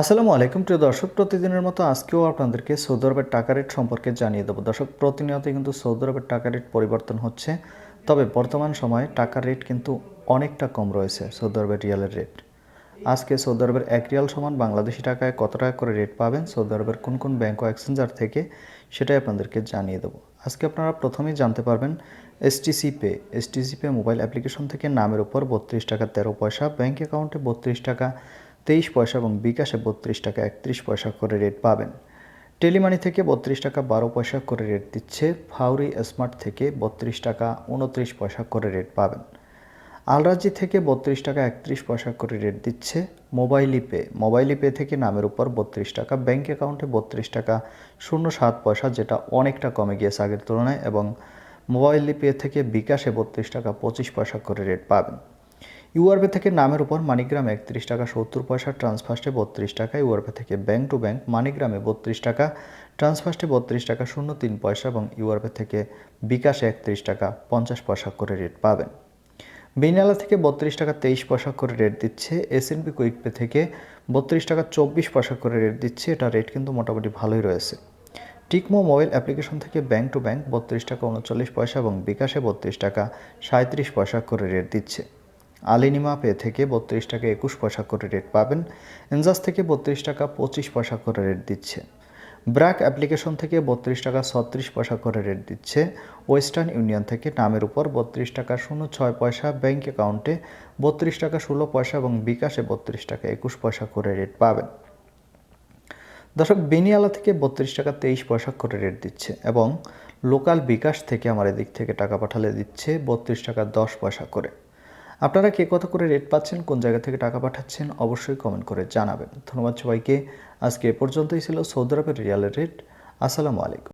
আসসালামু আলাইকুম, প্রিয় দর্শক, প্রতিদিনের মতো আজকেও আপনাদেরকে সৌদি আরবের টাকা রেট সম্পর্কে জানিয়ে দেবো। দর্শক, প্রতিনিয়তই কিন্তু সৌদি আরবের টাকা রেট পরিবর্তন হচ্ছে, তবে বর্তমান সময়ে টাকার রেট কিন্তু অনেকটা কম রয়েছে সৌদি আরবের রিয়ালের রেট। আজকে সৌদি আরবের এক রিয়াল সমান বাংলাদেশি টাকায় কত টাকা করে রেট পাবেন, সৌদি আরবের কোন কোন ব্যাংক এক্সচেঞ্জার থেকে, সেটাই আপনাদেরকে জানিয়ে দেবো। আজকে আপনারা প্রথমেই জানতে পারবেন, STC pay STC pay mobile application থেকে নামের উপর বত্রিশ টাকা তেরো পয়সা ব্যাঙ্ক অ্যাকাউন্টে বত্রিশ টাকা তেইশ পয়সা এবং বিকাশে বত্রিশ টাকা একত্রিশ পয়সা করে রেট পাবেন। টেলিমানি থেকে বত্রিশ টাকা বারো পয়সা করে রেট দিচ্ছে। ফাউরি স্মার্ট থেকে বত্রিশ টাকা উনত্রিশ পয়সা করে রেট পাবেন। আলরাজি থেকে বত্রিশ টাকা একত্রিশ পয়সা করে রেট দিচ্ছে। মোবাইলি পে মোবাইলি পে থেকে নামের উপর বত্রিশ টাকা ব্যাঙ্ক অ্যাকাউন্টে বত্রিশ টাকা শূন্য সাত পয়সা যেটা অনেকটা কমে গিয়েছে আগের তুলনায় এবং মোবাইলি পে থেকে বিকাশে বত্রিশ টাকা পঁচিশ পয়সা করে রেট পাবেন। ইউআরপে থেকে নামের উপর মানিগ্রামে একত্রিশ টাকা সত্তর পয়সা, ট্রান্সফার্স্টে বত্রিশ টাকা। ইউআরপে থেকে ব্যাংক টু ব্যাংক মানিগ্রামে বত্রিশ টাকা, ট্রান্সফার্স্টে বত্রিশ টাকা শূন্য তিন পয়সা এবং ইউআরপে থেকে বিকাশে একত্রিশ টাকা পঞ্চাশ পয়সা করে রেট পাবেন। বিনালা থেকে বত্রিশ টাকা তেইশ পয়সা করে রেট দিচ্ছে। এসএনপি কুইকপে থেকে বত্রিশ টাকা চব্বিশ পয়সা করে রেট দিচ্ছে। এটা রেট কিন্তু মোটামুটি ভালোই রয়েছে। টিকমো মোবাইল অ্যাপ্লিকেশন থেকে ব্যাংক টু ব্যাংক বত্রিশ টাকা উনচল্লিশ পয়সা এবং বিকাশে বত্রিশ টাকা সাঁত্রিশ পয়সা করে রেট দিচ্ছে। আলিনিমা পে থেকে বত্রিশ টাকা একুশ পয়সা করে রেট পাবেন। এনজাস থেকে বত্রিশ টাকা পঁচিশ পয়সা করে রেট দিচ্ছে। ব্র্যাক অ্যাপ্লিকেশন থেকে বত্রিশ টাকা ছত্রিশ পয়সা করে রেট দিচ্ছে। ওয়েস্টার্ন ইউনিয়ন থেকে নামের উপর বত্রিশ টাকা শূন্য ছয় পয়সা, ব্যাংক অ্যাকাউন্টে বত্রিশ টাকা ষোলো পয়সা এবং বিকাশে বত্রিশ টাকা একুশ পয়সা করে রেট পাবেন। দর্শক, বেনিয়ালা থেকে বত্রিশ টাকা তেইশ পয়সা করে রেট দিচ্ছে এবং লোকাল বিকাশ থেকে আমার এদিক থেকে টাকা পাঠালে দিচ্ছে বত্রিশ টাকা দশ পয়সা করে। আপনারা কে কত করে রেট পাচ্ছেন, কোন জায়গা থেকে টাকা পাঠাচ্ছেন, অবশ্যই কমেন্ট করে জানাবেন। ধন্যবাদ সবাইকে। আজকে এ পর্যন্তই ছিল সৌদি আরবের রিয়ালের রেট আসসালামু আলাইকুম।